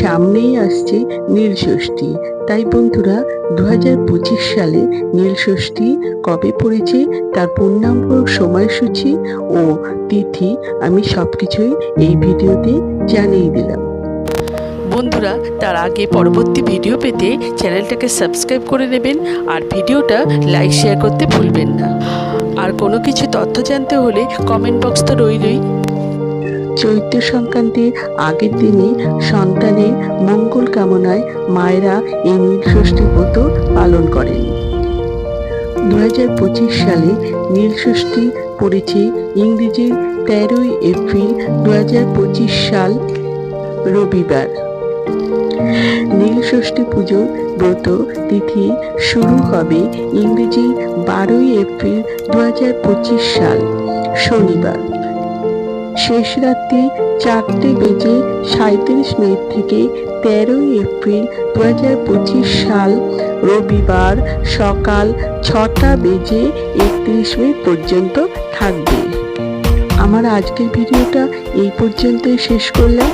সামনেই আসছে নীল ষষ্ঠী। তাই বন্ধুরা দু সালে নীল ষষ্ঠী কবে পড়েছে, তার পূর্ণাঙ্গ সময়সূচি ও তিথি আমি সবকিছুই এই ভিডিওতে জানিয়ে দিলাম। বন্ধুরা, তার আগে পরবর্তী ভিডিও পেতে চ্যানেলটাকে সাবস্ক্রাইব করে নেবেন আর ভিডিওটা লাইক, শেয়ার করতে ভুলবেন না। আর কোনো কিছু তথ্য জানতে হলে কমেন্ট বক্স তো রইলই চৈত্র সংক্রান্তির আগের দিনে সন্তানের মঙ্গল কামনায় মায়েরা এই নীল ষষ্ঠী ব্রত পালন করেন। দু হাজার পঁচিশ সালে নীল ষষ্ঠী পড়েছে ইংরেজির তেরোই এপ্রিল দু হাজার পঁচিশ সাল রবিবার। নীল ষষ্ঠী পুজোর ব্রত তিথি শুরু হবে ইংরেজি বারোই এপ্রিল দু হাজার পঁচিশ সাল, শনিবার। শেষ রাত্রি চারটে বেজে সাঁত্রিশ মিনিট থেকে তেরোই এপ্রিল দু হাজার পঁচিশ সাল রবিবার সকাল ছটা বেজে একত্রিশ মিনিট পর্যন্ত থাকবে। আমার আজকের ভিডিওটা এই পর্যন্তই শেষ করলাম।